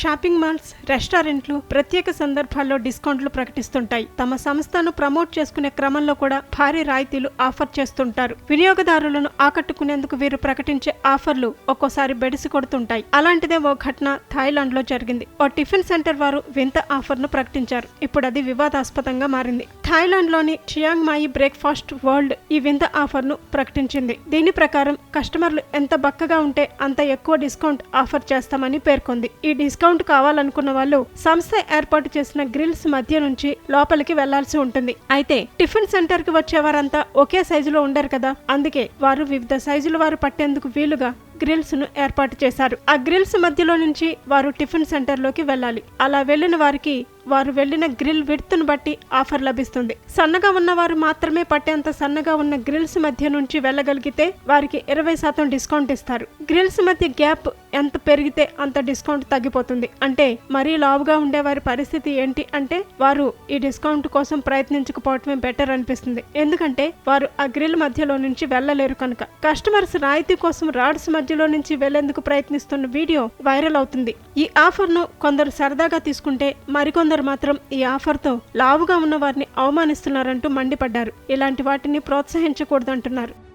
Shopping malls రెస్టారెంట్లు ప్రత్యేక సందర్భాల్లో డిస్కౌంట్లు ప్రకటిస్తుంటాయి. తమ సంస్థను ప్రమోట్ చేసుకునే క్రమంలో కూడా భారీ రాయితీలు ఆఫర్ చేస్తుంటారు. వినియోగదారులను ఆకట్టుకునేందుకు వీరు ప్రకటించే ఆఫర్లు ఒక్కోసారి బెడిసి కొడుతుంటాయి. అలాంటిదే ఓ ఘటన థాయిలాండ్లో జరిగింది. ఓ టిఫిన్ సెంటర్ వారు వింత ఆఫర్ను ప్రకటించారు. ఇప్పుడు అది వివాదాస్పదంగా మారింది. థాయిలాండ్లోని చియాంగ్ మాయి బ్రేక్ఫాస్ట్ వరల్డ్ ఈ వింత ఆఫర్ను ప్రకటించింది. దీని ప్రకారం కస్టమర్లు ఎంత బక్కగా ఉంటే అంత ఎక్కువ డిస్కౌంట్ ఆఫర్ చేస్తామని పేర్కొంది. ఈ డిస్కౌంట్ కావాలనుకున్న వాళ్ళు సంస్థ ఏర్పాటు చేసిన గ్రిల్స్ మధ్య నుంచి లోపలికి వెళ్ళాల్సి ఉంటుంది. అయితే టిఫిన్ సెంటర్కి వచ్చే వారంతా ఒకే సైజులో ఉండరు కదా? అందుకే వారు వివిధ సైజుల వారు పట్టేందుకు వీలుగా గ్రిల్స్ను ఏర్పాటు చేశారు. ఆ గ్రిల్స్ మధ్యలో నుంచి వారు టిఫిన్ సెంటర్లోకి వెళ్ళాలి. అలా వెళ్ళిన వారికి వారు వెళ్ళిన గ్రిల్ విడ్త్ను బట్టి ఆఫర్ లభిస్తుంది. సన్నగా ఉన్నవారు మాత్రమే పట్టేంత సన్నగా ఉన్న గ్రిల్స్ మధ్య నుంచి వెళ్ళగలిగితే వారికి ఇరవై శాతం డిస్కౌంట్ ఇస్తారు. గ్రిల్స్ మధ్య గ్యాప్ ఎంత పెరిగితే అంత డిస్కౌంట్ తగ్గిపోతుంది. అంటే మరీ లావుగా ఉండే వారి పరిస్థితి ఏంటి అంటే వారు ఈ డిస్కౌంట్ కోసం ప్రయత్నించకపోవటమే బెటర్ అనిపిస్తుంది. ఎందుకంటే వారు ఆ గ్రిల్ మధ్యలో నుంచి వెళ్ళలేరు కనుక. కస్టమర్స్ రాయితీ కోసం రాడ్స్ మధ్యలో నుంచి వెళ్ళేందుకు ప్రయత్నిస్తున్న వీడియో వైరల్ అవుతుంది. ఈ ఆఫర్ను కొందరు సరదాగా తీసుకుంటే మరికొందరు మాత్రం ఈ ఆఫర్తో లావుగా ఉన్న వారిని అవమానిస్తున్నారంటూ మండిపడ్డారు. ఇలాంటి వాటిని ప్రోత్సహించకూడదంటున్నారు.